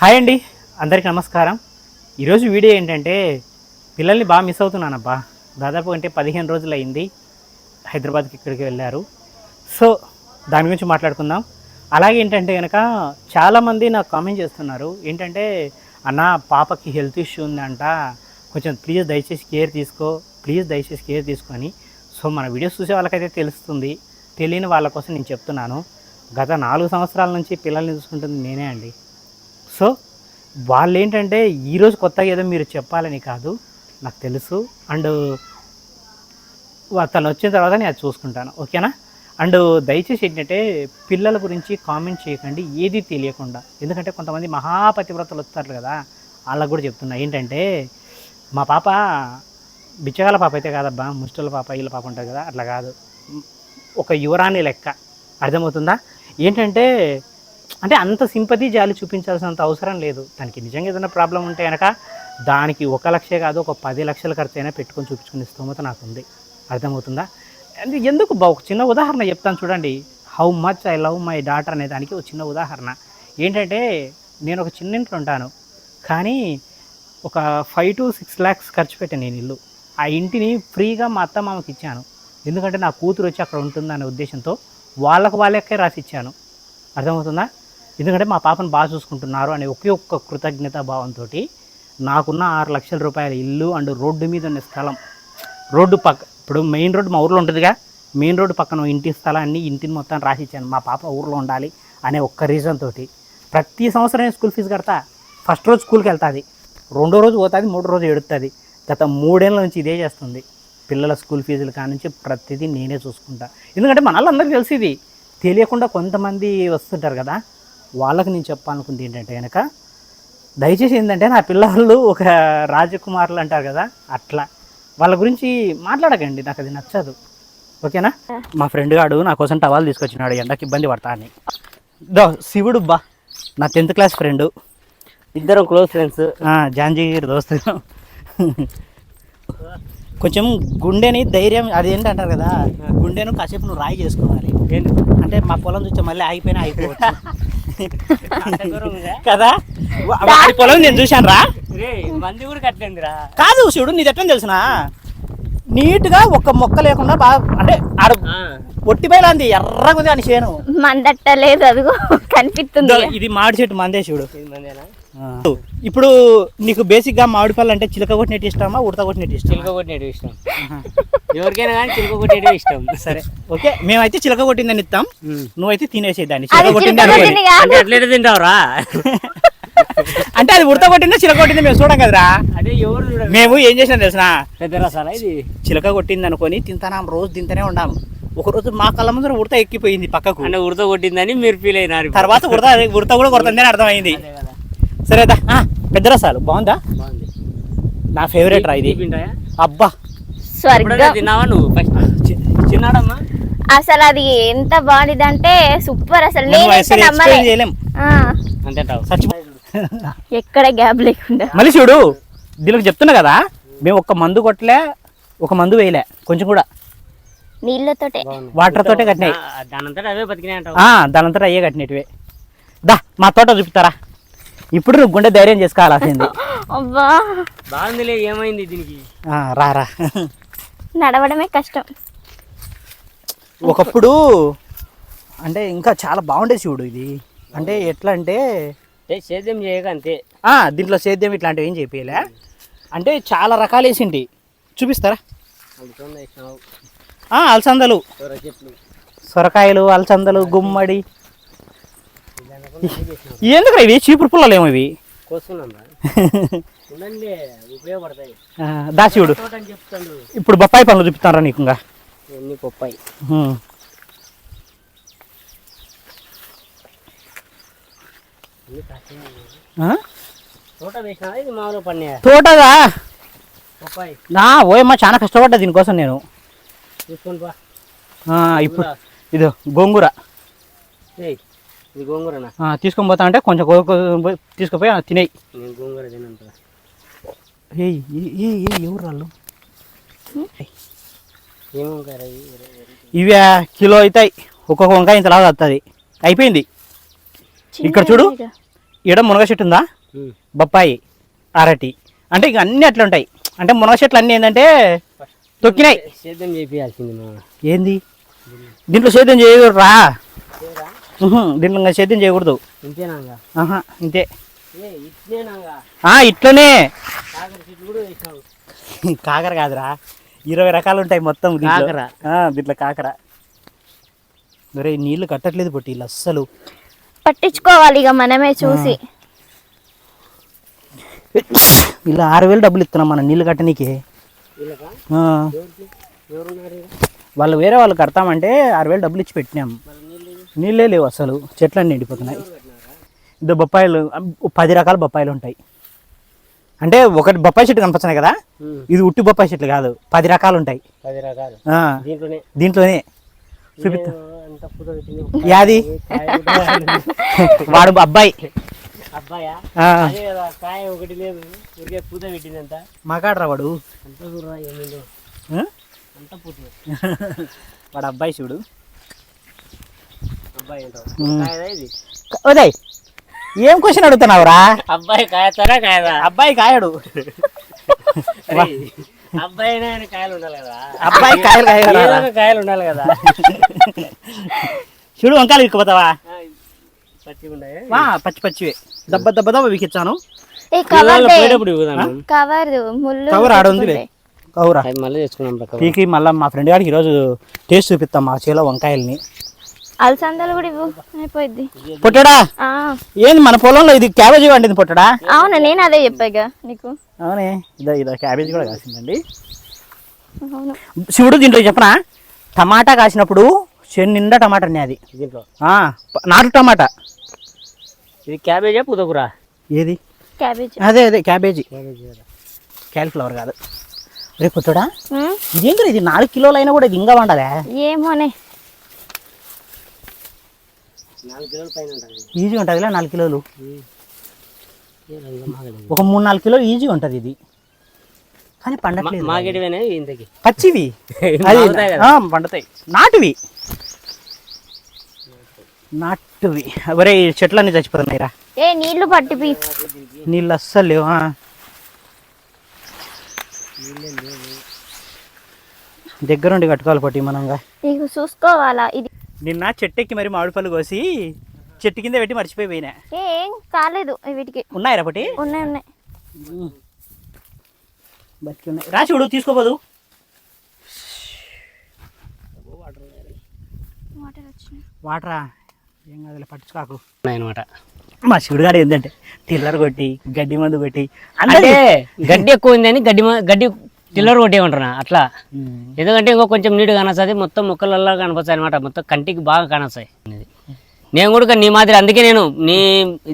Hi అండి అందరికీ నమస్కారం. ఈరోజు వీడియో ఏంటంటే పిల్లల్ని బాగా మిస్ అవుతున్నానబ్బా. దాదాపు అంటే పదిహేను రోజులు అయింది హైదరాబాద్కి ఇక్కడికి వెళ్ళారు. సో దాని గురించి మాట్లాడుకుందాం. అలాగే ఏంటంటే కనుక చాలామంది నాకు కామెంట్ చేస్తున్నారు. ఏంటంటే అన్న పాపకి హెల్త్ ఇష్యూ ఉందంట. కొంచెం ప్లీజ్ దయచేసి కేర్ తీసుకో ప్లీజ్ దయచేసి కేర్ తీసుకొని సో మన వీడియోస్ చూసే వాళ్ళకైతే తెలుస్తుంది. తెలియని వాళ్ళ కోసం నేను చెప్తున్నాను. గత నాలుగు సంవత్సరాల నుంచి పిల్లల్ని చూసుకుంటుంది నేనే అండి. సో వాళ్ళు ఏంటంటే ఈరోజు కొత్తగా ఏదో మీరు చెప్పాలని కాదు నాకు తెలుసు. అండ్ తను వచ్చిన తర్వాత నేను అది చూసుకుంటాను. ఓకేనా? అండ్ దయచేసి ఏంటంటే పిల్లల గురించి కామెంట్ చేయకండి ఏది తెలియకుండా. ఎందుకంటే కొంతమంది మహాపతివ్రతలు వస్తారు కదా వాళ్ళకు కూడా చెప్తున్నా. ఏంటంటే మా పాప బిచ్చగాల పాప అయితే కాదబ్బా ముష్టల పాప వీళ్ళ పాప ఉంటుంది కదా అట్లా కాదు. ఒక యువరాణి లెక్క. అర్థమవుతుందా? ఏంటంటే అంటే అంత సింపతి జాలి చూపించాల్సినంత అవసరం లేదు. తనకి నిజంగా ఏదైనా ప్రాబ్లం ఉంటే కనుక దానికి ఒక లక్షే కాదు ఒక పది లక్షల ఖర్చు అయినా పెట్టుకొని చూపించుకునే స్తోమత నాకు ఉంది అర్థమవుతుందా? అంటే ఎందుకు బా ఒక చిన్న ఉదాహరణ చెప్తాను చూడండి. How much I love my daughter అనే దానికి ఒక చిన్న ఉదాహరణ. ఏంటంటే నేను ఒక చిన్న ఇంట్లో ఉంటాను. కానీ ఒక ఫైవ్ టు సిక్స్ ల్యాక్స్ ఖర్చు పెట్టాను నేను ఇల్లు. ఆ ఇంటిని ఫ్రీగా మా అత్త మామకి ఇచ్చాను. ఎందుకంటే నా కూతురు వచ్చి అక్కడ ఉంటుందనే ఉద్దేశంతో వాళ్ళకు వాళ్ళకే రాసి ఇచ్చాను. అర్థమవుతుందా? ఎందుకంటే మా పాపను బాగా చూసుకుంటున్నారు అనే ఒకే ఒక్క కృతజ్ఞత భావంతో నాకున్న ఆరు లక్షల రూపాయల ఇల్లు అండ్ రోడ్డు మీద ఉన్న స్థలం రోడ్డు పక్క ఇప్పుడు మెయిన్ రోడ్డు మా ఊర్లో ఉంటుందిగా మెయిన్ రోడ్డు పక్కన ఇంటి స్థలాన్ని ఇంటిని మొత్తం రాసి ఇచ్చాను మా పాప ఊర్లో ఉండాలి అనే ఒక్క రీజన్ తోటి. ప్రతి సంవత్సరం నేను స్కూల్ ఫీజు కడతా. ఫస్ట్ రోజు స్కూల్కి వెళ్తుంది. రెండో రోజు పోతుంది మూడో రోజు ఎడుతుంది గత మూడేళ్ళ నుంచి ఇదే చేస్తుంది. పిల్లల స్కూల్ ఫీజులు కానుంచి ప్రతిదీ నేనే చూసుకుంటా. ఎందుకంటే మన అందరికీ తెలిసి ఇది. తెలియకుండా కొంతమంది వస్తుంటారు కదా. వాళ్ళకి నేను చెప్పాలనుకుంది ఏంటంటే కనుక దయచేసి ఏంటంటే నా పిల్లలు ఒక రాజకుమారులు అంటారు కదా అట్లా. వాళ్ళ గురించి మాట్లాడకండి నాకు అది నచ్చదు. ఓకేనా? మా ఫ్రెండ్ గాడు నా కోసం టవాల్ తీసుకొచ్చినాడు ఎండకి ఇబ్బంది పడతా అని. దో శివుడు బా. నా టెన్త్ క్లాస్ ఫ్రెండ్. ఇద్దరం క్లోజ్ ఫ్రెండ్స్. జాంజీగిరి దోస్తు. కొంచెం గుండెని ధైర్యం అది ఏంటంటారు కదా గుండెను కాసేపు నువ్వు రాయి చేసుకోవాలి. అంటే మా పొలం చూస్తే మళ్ళీ ఆగిపోయినా అయిపోవచ్చు కదా? వాడి పొలం నేను చూశాను రా మంది కూడా కట్టలేదురా. కాదు శివుడు నీది ఎట్లా తెలిసిన? నీట్గా ఒక్క మొక్క లేకుండా బాగా అంటే ఆడ ఒట్టి బయలాంది ఎర్రగా ఉంది అని చేను. మందట్టలేదు అదిగో కనిపిస్తుంది. ఇది మామిడి చెట్టు మందే శివుడు ఇప్పుడు నీకు బేసిక్గా మామిడి పళ్ళు అంటే చిలక కొట్టినట్టు ఇష్టమా ఉడత కొట్టినట్టు ఇష్టం చిలుక కొట్టినట్టు ఇష్టం. ఎవరికైనా కానీ చిలుక కొట్టేటివి ఇష్టం. సరే ఓకే. మేమైతే చిలక కొట్టిందని ఇస్తాం నువ్వైతే తినేసేదాన్ని. చిలక కొట్టింది అంటే తింటావురా? అంటే అది ఉడత కొట్టిందా చిలక కొట్టిందా మేము చూడం కదరా. అదే ఎవరు చూడరు? మేము ఏం చేసినా తెలిసిన? పెద్ద రసాలా ఇది? చిలక కొట్టింది అనుకొని తింటానాం రోజు తింటూనే ఉన్నాం. ఒక రోజు మా కళ్ళ ముందర ఉడత ఎక్కిపోయింది పక్కకు. అంటే ఉడత కొట్టిందని మీరు ఫీల్ అయినారు. తర్వాత ఉడత ఉడత కూడా కొడుతుంది అని అర్థమైంది. సరే దా. ఆ, పెద్ద రసాలు బాగుందా? బాగుంది. నా ఫేవరెట్ రా ఇది. అబ్బా. తిన్నావా నువ్వు? చిన్నాడమ్మా? అసలు అది ఎంత బాగుంది సూపర్ అసలు. ఎక్కడ గ్యాప్ లేకుండా. మళ్ళీ చూడు దీనికి చెప్తున్నా కదా మేము ఒక్క మందు కొట్టలే ఒక మందు వేయలే కొంచెం కూడా. నీళ్ళతోటే. వాటర్ తోటే కట్టినాయి. దానంతటా అవే బతికినాయి దానంతటా అయ్యే కట్టినట్టువే. దా మా తోట చూపిస్తారా? ఇప్పుడు నువ్వు గుండె ధైర్యం చేసుకోవాల్సింది అబ్బా. బాగుందిలే ఏమైంది దీనికి? ఆ, రా రా. నడవడమే కష్టం. ఒకప్పుడు అంటే ఇంకా చాలా బాగుండేది చూడు ఇది. అంటే ఎట్లా అంటే ఏ సేద్యం చేయక అంతే. ఆ, దీంట్లో సేద్యం ఇట్లాంటివి ఏం చెప్పలే అంటే చాలా రకాలు వేసింటి. చూపిస్తారా? అందుకని వేసినావు. ఆ, అలసందలు. చెట్లు సొరకాయలు అలసందలు గుమ్మడి ఎందుకు ఇవి? చీపురు పుల్లలు ఏమో ఇవి? చెప్తాడు ఇప్పుడు బొప్పాయి పనులు చూపిస్తారా నీకు ఇంకా. ఎన్ని పొప్పాయి హ్మ్. ఎన్ని కాసినాయి. ఆ? తోట వేసినా ఇది మామూలు పన్నే తోటగా పొప్పాయి నా ఓయమ్మ చాలా కష్టపడ్డా దీనికోసం నేను. ఇప్పుడు ఇదో గోంగూర. ఇది గోంగూరనా? ఆ, తీసుకొని పోతా అంటే కొంచెం కో- కో- పోయి తీసుకుపోయి తినేయి. నేను గోంగూర తినంత ఏ- ఏ ఎవరు వాళ్ళు ఏం వంకాయ రా ఇది? ఇవి కిలో అవుతాయి ఒక్కొక్క వంకాయ ఇంత లాగా వస్తుంది అయిపోయింది. ఇక్కడ చూడు ఈడ మునగ చెట్టు ఉందా. బొప్పాయి అరటి. అంటే ఇక అన్నీ అట్లా ఉంటాయి. అంటే మునగ చెట్లు అన్నీ ఏంటంటే తొక్కినాయి. సేద్యం చేపియాల్సింది మా ఏంది? దీంట్లో సేద్యం చేయకూడదు రా ఉహు, దీంట్లో ఇంకా సేద్యం చేయకూడదు. ఇంతే. ఏ ఇట్నేనాగా ఆ, ఇట్లనే. కాకర చెట్లు కూడా వేసావు కాకర కాదురా. ఇరవై రకాలు ఉంటాయి మొత్తం దీంట్లో. కాకర. ఆ, దీంట్లో కాకర. ఒరే నీళ్ళు కట్టట్లేదు పొట్టి అస్సలు. పట్టించుకోవాలి ఇక మనమే చూసి. ఇలా ఆరు వేలు డబ్బులు ఇస్తున్నాం మనం నీళ్ళు కట్టనీకి? వాళ్ళు వేరే వాళ్ళు కడతామంటే ఆరు వేలు డబ్బులు ఇచ్చి పెట్టినాం. మరి నీళ్ళు లేవు అసలు. చెట్లన్నీ ఎండిపోతున్నాయి. ఇద్దరు బొప్పాయిలు పది రకాల బొప్పాయిలు ఉంటాయి. అంటే ఒకటి బొప్పాయి చెట్టు కనిపిస్తున్నాయి కదా. ఇది ఉట్టి బొప్పాయి చెట్లు కాదు. పది రకాలు ఉంటాయి. పది రకాలు. ఆ, దీంట్లోనే. చూపిస్తా. యాది? వాడు అబ్బాయి. మాకాడరా వాడు. వాడు అబ్బాయి చూడు అబ్బాయి ఏంటో ఉమ్. కాయదా ఇది ఉదయ్ ఏం క్వశ్చన్ అడుగుతున్నావురా? అబ్బాయి కాయతారా కాయదా? అబ్బాయి కాయడు. అరే, అబ్బాయి కాయలు ఉండాలి కదా అబ్బాయి కాయలు ఒక కాయలు ఉండాలి కదా. చూడు వంకాయలు విక్కుపోతావా ఆ, పచ్చిగా ఉన్నాయి? వా పచ్చి పచ్చివే. దెబ్బ దెబ్బ దెబ్బ వికిచ్చాను ఏ కవర్ ఇవ్వదాం కవర్ తెచ్చుకున్నాం పీకి మళ్ళీ మా ఫ్రెండ్ గారికి ఈరోజు టేస్ట్ చూపిస్తాం మా చేలో వంకాయల్ని. అలసందలు కూడా ఇవ్వు. అయిపోయింది పుట్టడా? ఆ, ఏంది మన పొలంలో ఇది క్యాబేజీ వండింది పుట్టడా? అవును నేను అదే చెప్పాగా నీకు. అవునే ఇదో ఇదో క్యాబేజీ కూడా కాసిందండి. అవును. శివుడు దీంట్లో చెప్పనా? టమాటా కాసినప్పుడు చెన్ను నిండా టమాటా అది. దీంట్లో ఆ, ప- నాటు టమాటా. ఇది క్యాబేజా పుదకురా ఏది? క్యాబేజ్. అదే అదే క్యాబేజీ. క్యాబేజీ క్యాలిఫ్లవర్ కాదు. రేపు పుట్టడా? ఇదేంటి ఇది? నాలుగు కిలోలు అయినా కూడా ఇది ఇంకా వండాలా? ఏమోనే. పైన ఉంటుంది. ఈజీ ఉంటుందిలే నాలుగు కిలోలు. ఒక మూడు నాలుగు కిలోలు ఈజీ ఉంటుంది ఇది. కానీ పండట్లేదు. ఇంతకి? పచ్చివి. కదా. పండుతాయి. నాటువి. నాటువి. ఒరే చెట్లన్నీ చచ్చిపోతున్నాయిరా. ఏ నీళ్ళు పట్టిపి నీళ్ళు అస్సలు లేవు ఆ. దగ్గరుండి కట్టుకోవాలి పట్టి మనంగా. నీకు చూసుకోవాలా ఇది నిన్న చెట్టెక్కి మరి మామిడిపళ్ళు కోసి చెట్టు కింద పెట్టి మర్చిపోయి పోయినా. ఏ, కాలేదు వీటికి. ఉన్నాయిరా పట్టి? ఉన్నాయి ఉన్నాయి. బతికి ఉన్నాయి. రా చూడు తీసుకోపోదు. వాటర్ ఏం కాదులే పట్టించుకోకు. అనమాట మా శివుడు గారు ఏంటంటే టిల్లర్ కొట్టి గడ్డి మందు కొట్టి అంటే గడ్డి ఎక్కువ ఉందని గడ్డి మ- గడ్డి టిల్లర్ కొట్టేయమంటున్నా అట్లా. ఎందుకంటే ఇంకో కొంచెం నీట్గా కనొస్తుంది మొత్తం మొక్కలల్లో కనపస్తాయి అనమాట మొత్తం కంటికి బాగా కానొస్తాయి నేను కూడా నీ మాదిరి అందుకే నేను నీ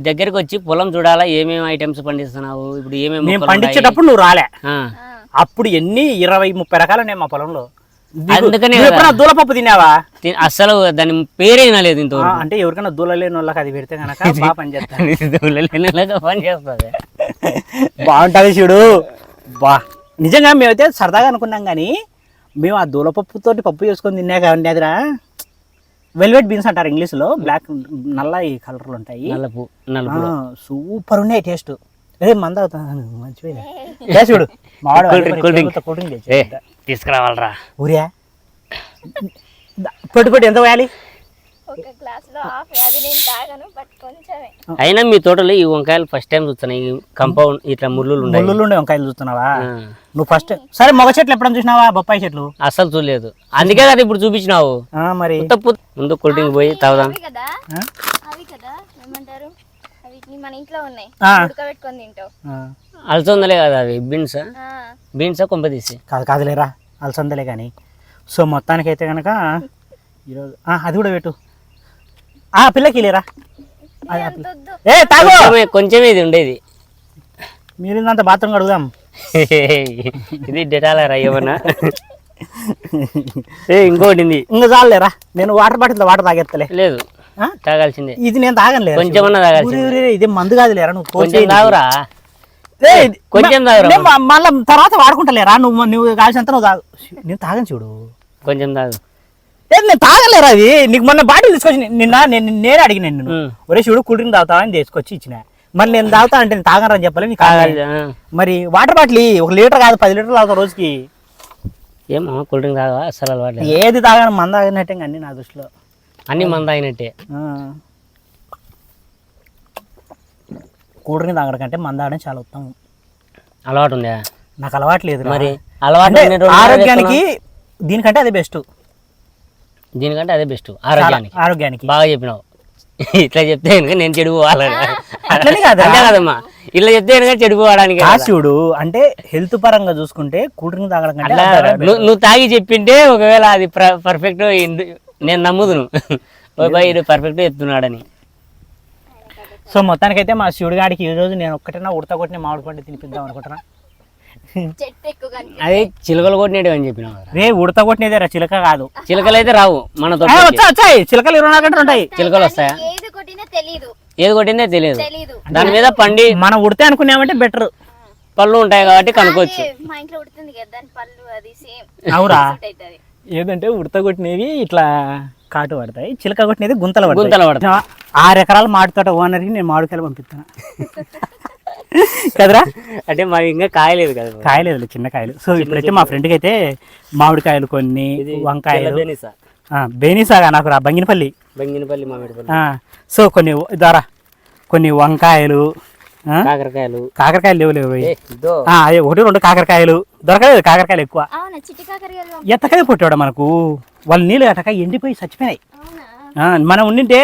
దగ్గరికి వచ్చి పొలం చూడాలా ఏమేమి ఐటమ్స్ పండిస్తున్నావు ఇప్పుడు ఏమేమి. పండించేటప్పుడు నువ్వు రాలే. అప్పుడు ఎన్ని ఇరవై ముప్పై రకాలు ఉన్నాయి మా పొలంలో. అందుకనే దూలపప్పు తిన్నావా? తి- అస్సలు దాని పేరే వినలేదు ఇంతవరకు. అంటే ఎవరికైనా దూలలేని వాళ్ళకి అది పెడితే కనుక బాగా పనిచేస్తారు నెలగా పని చేస్తుంది. బాగుంటుంది చూడు. బా. నిజంగా మేమైతే సరదాగా అనుకున్నాం కానీ మేము ఆ దూలపప్పుతోటి పప్పు చేసుకొని తిన్నాక ఉండేదిరా వెల్వెట్ బీన్స్ అంటారు ఇంగ్లీష్లో బ్లాక్ నల్ల ఈ కలర్లు ఉంటాయి. నలుపు నలుపు సూపర్ ఉన్నాయి టేస్ట్. అదే మంద మంచిగా చూడు. ఏ. తీసుకురావాలరా. ఊరియా? పొట్టు పొట్టు ఎంత పోయాలి? ఒక గ్లాస్లో హాఫ్ అది నేను తాగను బట్ కొంచెమే. అయినా మీ తోటలో ఈ వంకాయలు ఫస్ట్ టైం చూస్తున్నాయి ఈ కంపౌండ్ ఇట్లా ముళ్ళు ఉన్నాయి. ముళ్ళులు ఉండే వంకాయలు చూస్తున్నావా. నువ్వు ఫస్ట్ సరే మొగ చెట్లు ఎప్పుడైనా చూసినావా? బొప్పాయి చెట్లు? అస్సలు చూడలేదు. అందుకే కదా ఇప్పుడు చూపించినావు. ఆ, మరి? ముందు కూల్ డ్రింక్ పోయి తాగుదాం. కదా? ఆ? అవి కదా? ఏమంటారు? అవి మన ఇంట్లో ఉన్నాయి. ఆ. ఉడకబెట్టుకొని తింటావు. ఆ, అలసందలే కదా అవి బీన్స్ ఆ, బీన్సా కొంప తీసి. కాదు కాదులేరా. అలసందలే కానీ. సో మొత్తానికైతే కనుక ఈరోజు ఆ, అది కూడా పెట్టు. ఆ పిల్లకి లేరా. ఏ తాగు! కొంచెమే కొంచెమే ఇది ఉండేది. మీరిందంత బాత్రూమ్ కడుగుదాం. ఇది డెటాలరా ఏమన్నా? ఏ ఇంకోటి ఇంకా చాలులేరా నేను వాటర్ బాటిల్ వాటర్ తాగెత్తలే. లేదు ఆ? తాగాల్సిందే. ఇది నేను తాగనులే కొంచెమన్నా తాగాల్సిందే. ఇది మందు కాదులేరా నువ్వు కొంచెం. తాగురా. కొంచెం తాగురా. మళ్ళా తర్వాత వాడుకుంటలేరా? నువ్వు నువ్వు కాల్సినంత నువ్వు తాగు. నేను తాగను చూడు. కొంచెం తాగు. నేను తాగలేరా అది నీకు మొన్న బాటిల్ తీసుకొచ్చి నిన్న నేను నేనే అడిగిన నిన్ను. ఒరే చూడు కూల్ డ్రింక్ తాగుతావా అని తీసుకొచ్చి ఇచ్చిన. మరి నేను తాగుతా అంటే నేను తాగనని చెప్పలే నీకు తాగాలి. మరి వాటర్ బాటిల్. ఒక లీటర్ కాదు పది లీటర్లు తాగుతా రోజుకి. ఏమో కూల్ డ్రింక్ తాగవా? అసలు అలవాటు ఏది తాగని మంద తాగినట్టే అన్ని నా దృష్టిలో. అన్ని మంద అయినట్టే. కూల్ డ్రింక్ తాగడం కంటే మంద తాగడం చాలా ఉత్తమం. అలవాటు ఉందా? నాకు అలవాటు లేదు మరి అలవాటు ఆరోగ్యానికి దీనికంటే అదే బెస్ట్. దీనికంటే అదే బెస్ట్ ఆరోగ్యానికి. ఆరోగ్యానికి. బాగా చెప్పినావు. ఇట్లా చెప్తే కనుక నేను చెడిపోవాలని అట్లనే కాదు? అంతే కదమ్మా. ఇట్లా చెప్తే కనుక చెడిపోవడానికి కాశివుడు అంటే హెల్త్ పరంగా చూసుకుంటే కూల్ డ్రింక్ తాగడం కంటే నువ్వు తాగి చెప్పింటే ఒకవేళ అది పర్ఫెక్ట్ నేను నమ్ముదును. ఓ బాయ్ ఇది పర్ఫెక్ట్ చెప్తున్నాడని. సో మొత్తానికైతే మా శివుడి గాడికి ఈ రోజు నేను ఒక్కటైనా ఉడత కొట్టిన మామిడి పండు తినిపిద్దాం అనుకుంటున్నా. చెట్టు ఎక్కువ కనిపి అదే చిలుకలు కొట్టినట్టు అని చెప్పినావు కదా. రే ఉడత కొట్టినదే రా చిలక కాదు. చిలుకలు అయితే రావు మన వచ్చాయి చిలకలు ఇరవై నాలుగు గంటలు ఉంటాయి. చిలుకలు వస్తాయా? ఏది కొట్టిందే తెలియదు దాని మీద పండి. మనం ఉడితే అనుకున్నామంటే బెటర్. పళ్ళు ఉంటాయి కాబట్టి కనుక్కోవచ్చు. అదే మా ఇంట్లో ఉడుతుంది కదా దాని పళ్ళు అది సేమ్. అవురా. ఏదంటే ఉడత కొట్టినవి ఇట్లా కాటు పడతాయి చిలక కొట్టినది గుంతలు పడతాయి. గుంతలు పడతాయి. ఆరు ఎకరాల మామిడి తోట ఓనర్కి నేను మామిడికాయలు పంపిస్తాను కదరా? అంటే మాకు ఇంకా కాయలేదు కదా కాయలేదు చిన్న కాయలు. సో ఇప్పుడైతే మా ఫ్రెండ్కి అయితే మామిడికాయలు కొన్ని వంకాయలు. బెనిసా? ఆ, బేనిసాగా నాకు రా బంగినపల్లి. బంగినపల్లి మామిడిపల్లి. సో కొన్ని ద్వారా కొన్ని వంకాయలు కాకరకాయలు. కాకరకాయలు లేవు లేవు ఏ, ఇదో ఆ, అదే ఒకటి రెండు కాకరకాయలు. దొరకలేదు కాకరకాయలు ఎక్కువ. ఎత్తకాయ పుట్టాడు మనకు. వాళ్ళు నీళ్ళు కట్టక ఎండిపోయి చచ్చిపోయినాయి. అవునా? ఆ, మనం ఉండింటే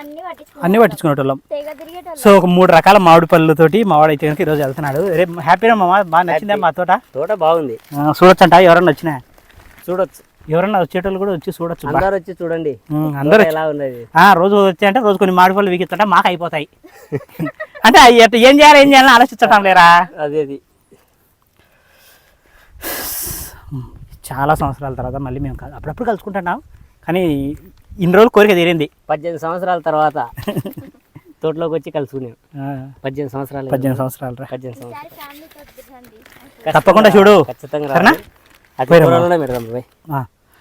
అన్ని పట్టించుకో అన్ని పట్టించుకునేటోళ్ళం. సో ఒక మూడు రకాల మామిడి పళ్ళతోటి మావాడు అయితే కనుక ఈరోజు వెళ్తున్నాడు. రేపు హ్యాపీనా మామ బాగా నచ్చిందా మా తోట? తోట బాగుంది. ఆ, చూడొచ్చంట ఎవరన్నా వచ్చినా? చూడొచ్చు. ఎవరన్నా వచ్చేటోళ్ళు కూడా వచ్చి చూడొచ్చు. అందరు వచ్చి చూడండి. అందరూ ఎలా ఉన్నది. ఆ, రోజు వచ్చి అంటే రోజు కొన్ని మామిడి పళ్ళు వీకిస్తుంటే మాకు అయిపోతాయి. అంటే ఏం చేయాలి ఏం చేయాలని ఆలోచించటం లేరా? అదే అది. చాలా సంవత్సరాల తర్వాత మళ్ళీ మేము అప్పుడప్పుడు కలుసుకుంటున్నాం. కానీ ఇన్ని రోజులు కోరిక తీరింది. పద్దెనిమిది సంవత్సరాల తర్వాత తోటలోకి వచ్చి కలుసుకున్నాం. ఆ, పద్దెనిమిది సంవత్సరాలు పద్దెనిమిది సంవత్సరాలు రా. పద్దెనిమిది సంవత్సరాలు. తప్పకుండా చూడు. ఖచ్చితంగా.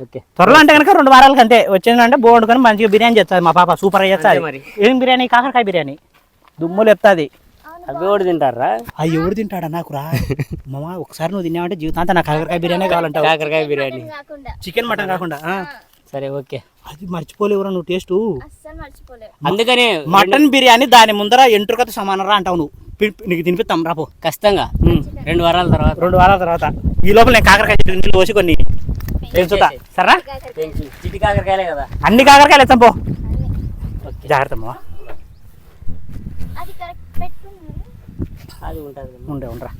ఓకే. త్వరలో అంటే కనుక రెండు వారాలకి అంతే. వచ్చిందంటే బోర్డుకొని మంచిగా బిర్యానీ చేస్తుంది మా పాప. సూపర్ చేస్తుంది. ఏం బిర్యానీ? కాకరకాయ బిర్యానీ. దుమ్ములు ఎత్తాది అవి కూడా తింటారా అవి ఎవరు తింటాడా నాకు రా? మామ ఒకసారి నువ్వు తిన్నావంటే జీవితాంతా నాకు కాకరకాయ బిర్యానీ కావాలంటావు. కాకరకాయ బిర్యానీ. కాకుండా. చికెన్ మటన్ కాకుండా. ఆ. సరే ఓకే. అది మర్చిపోలేవురా నువ్వు టేస్ట్. అందుకనే మటన్ బిర్యానీ దాని ముందర ఎంట్రుకతో సమానరా అంటావు నువ్వు. నీకు తినిపిస్తాం రాపో ఖచ్చితంగా. రెండు వారాల తర్వాత. రెండు వారాల తర్వాత. ఈ లోపల నేను కాకరకాయ చెట్టు నీళ్ళు పోసి కొన్ని పెంచుతా సరేనా? చిట్టి కాకరకాయలే కదా. అన్ని కాకరకాయలు ఎత్తాం పో. జాగ్రత్త అమ్మా. అది ఉంటుంది ఉండే ఉండరా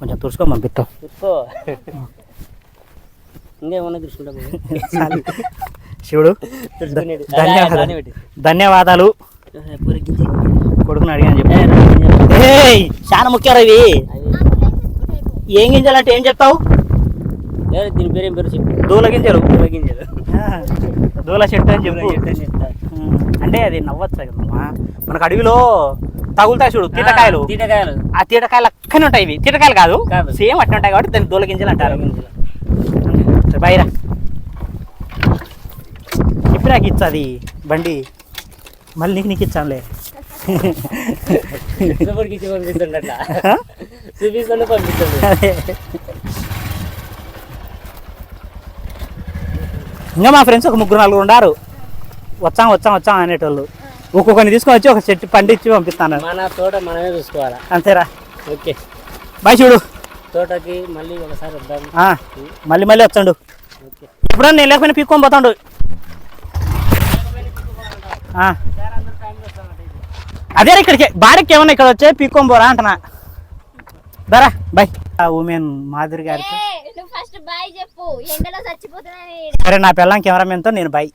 కొంచెం తుడుచుకో పంపిస్తాం చూసుకో ఇంకేమన్నా చూసుకుంటా చాలు. శివుడు. ధన్యవాదాలు. ధన్యవాదాలు. కొడుకుని అడిగాను చెప్పి. చాలా ముఖ్యాలు ఇవి. అది ఏం గింజలు అంటే ఏం చెప్తావు? దీని పేరు ఏం పేరు చెప్పు. దూల గింజలు. పూల గింజలు. దూల చెట్టు అని చెప్పు. అంటే అది నవ్వచ్చు కదమ్మా మనకు అడవిలో తగులుతాయి చూడు తీటకాయలు. తీటకాయలు. ఆ తీటకాయలు అక్కనే ఉంటాయి ఇవి. తీటకాయలు కాదు. సేమ్ అట్లా ఉంటాయి కాబట్టి దాన్ని దూల గింజలు అంటారు. గింజలు. ఇప్పుడు నాకు ఇచ్చది బండి. మళ్ళీ నీకు నీకు ఇచ్చానులే. ఇంకా మా ఫ్రెండ్స్ ఒక ముగ్గురు నలుగురు ఉన్నారు వచ్చాం వచ్చాం వచ్చాం అనేటోళ్ళు. ఒక్కొక్కరిని తీసుకొని వచ్చి ఒక చెట్టు పండించి పంపిస్తాను. మన తోట మనమే చూసుకోవాలా? అంతేరా. ఓకే. బాయ్ చూడు. తోటకి మళ్ళీ ఒకసారి వద్దాం. మళ్ళీ మళ్ళీ వచ్చాడు. ఇప్పుడు నేను లేకపోయినా పీక్కొని పోతాడు. అదే ఇక్కడికి. బాడీకి ఏమన్నా ఇక్కడ వచ్చే పీక్కొని పోరా అంటున్నా. దరా బాయ్. ఆ ఉమెన్ మాధురి గారికి. సరే నా పిల్లం కెమెరామెన్తో నేను బాయ్.